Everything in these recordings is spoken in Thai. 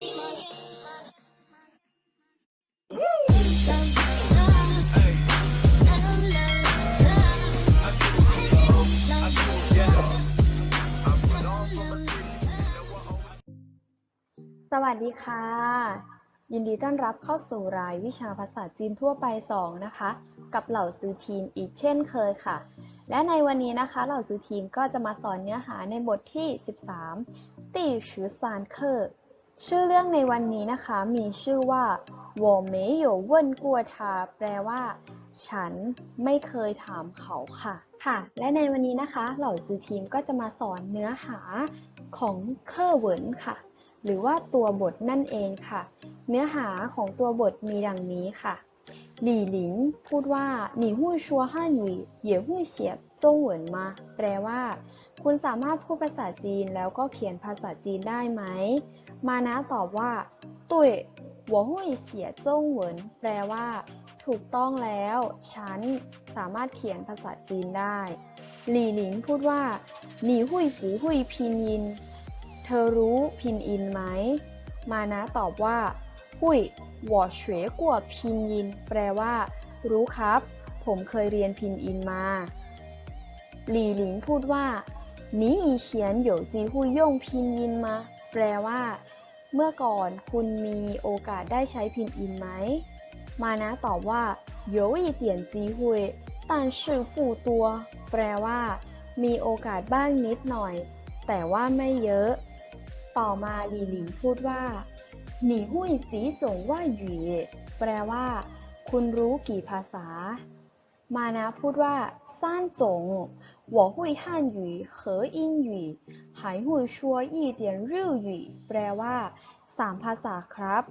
สวัสดีค่ะ ยินดีต้อนรับเข้าสู่รายวิชาภาษาจีนทั่วไป 2 นะคะ กับเหล่าซื้อทีมอีกเช่นเคยค่ะ และในวันนี้นะคะ เหล่าซื้อทีมก็จะมาสอนเนื้อหาในบทที่ 13ตีชือซานเคอร์ ชื่อเรื่องในวันนี้นะคะมีชื่อว่า我没有问过他แปลว่า ฉันไม่เคยถามเขาค่ะ ค่ะ และในวันนี้นะคะ เหล่าซื้อทีมก็จะมาสอนเนื้อหาของเคอร์เหวินค่ะ หรือว่าตัวบทนั่นเองค่ะ เนื้อหาของตัวบทมีดังนี้ค่ะ หลี่หลินพูดว่า你会说汉语也会写中文吗แปลว่า คุณสามารถพูดภาษาจีนแล้วก็เขียนภาษาจีนได้ไหม มานะตอบว่าตุ้ยหัวหุ่ยเสียจงเหวินแปลว่า ถูกต้องแล้ว ฉันสามารถเขียนภาษาจีนได้ หลี่หลินพูดว่าหนีหุ่ยกูหุยพินยิน เธอรู้พินอินไหม มานะตอบว่า หุยหัวเฉวยกัวพินยิน แปลว่า รู้ครับ ผมเคยเรียนพินอินมา หลี่หลินพูดว่า 你以前有机会用拼音吗แปลว่า เมื่อก่อนคุณมีโอกาสได้ใช้พินอินไหม มานะตอบว่า有一点机会但是不多แปลว่า มีโอกาสบ้างนิดหน่อย แต่ว่าไม่เยอะ ต่อมาหลีหลินพูดว่า你会几种外语แปลว่า คุณรู้กี่ภาษา มานะพูดว่า三种 我会汉语和英语还会说一点日语แปลว่าสามภาษาครับ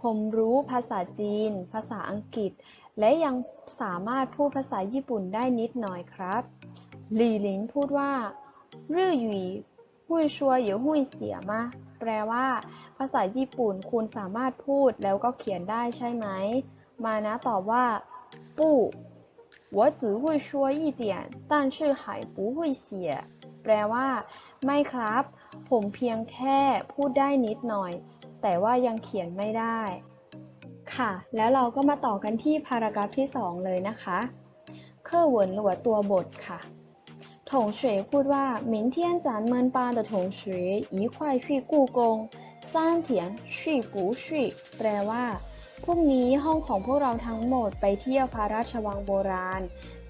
ผมรู้ภาษาจีน ภาษาอังกฤษ และยังสามารถพูดภาษาญี่ปุ่นได้นิดหน่อยครับ หลี่หลินพูดว่า日语会说也会写吗แปลว่า ภาษาญี่ปุ่นคุณสามารถพูดแล้วก็เขียนได้ใช่ไหม มานะตอบว่า不 我只会说一点但是还不会写แปลว่า ไม่ครับ ผมเพียงแค่พูดได้นิดหน่อย แต่ว่ายังเขียนไม่ได้ ค่ะ แล้วเราก็มาต่อกันที่พารากราฟที่ 2 เลยนะคะเคอร์เวินหรือว่าตัวบทค่ะ ถงเฉยพูดว่า明天咱们班的同学一块去故宫三田去不去แปลว่า พรุ่งนี้ห้องของพวกเราทั้งหมดไปเที่ยวพระราชวังโบราณ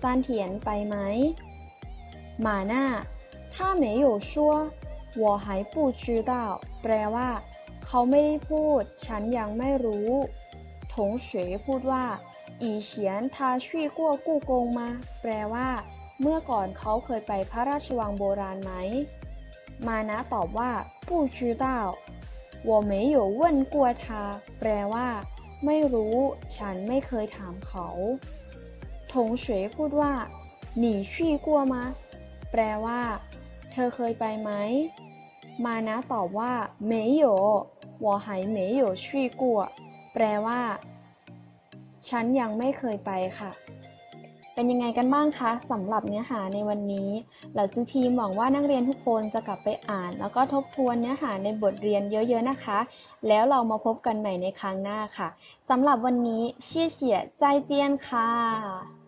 ซานเถียนไปไหมหมาหน้าถ้า没有说我还不知道แปลว่า เขาไม่ได้พูด ฉันยังไม่รู้ถงเฉยพูดว่า以前他去过故宫吗แปลว่า เมื่อก่อนเขาเคยไปพระราชวังโบราณไหม มานะตอบว่า不知道我没有问过他แปลว่า ไม่รู้ ฉันไม่เคยถามเขาถงเฉยพูดว่า你去过吗แปลว่า เธอเคยไปไหม มานะตอบว่า没有我还没有去过แปลว่า ฉันยังไม่เคยไปค่ะ เป็นยังไงกันบ้างคะสำหรับเนื้อหาในวันนี้เหล่าซื้อทีมหวังว่านักเรียนทุกคนจะกลับไปอ่าน แล้วก็ทบทวนเนื้อหาในบทเรียนเยอะๆนะคะ แล้วเรามาพบกันใหม่ในครั้งหน้าค่ะสำหรับวันนี้เชี่ยเฉียใจเจียนค่ะ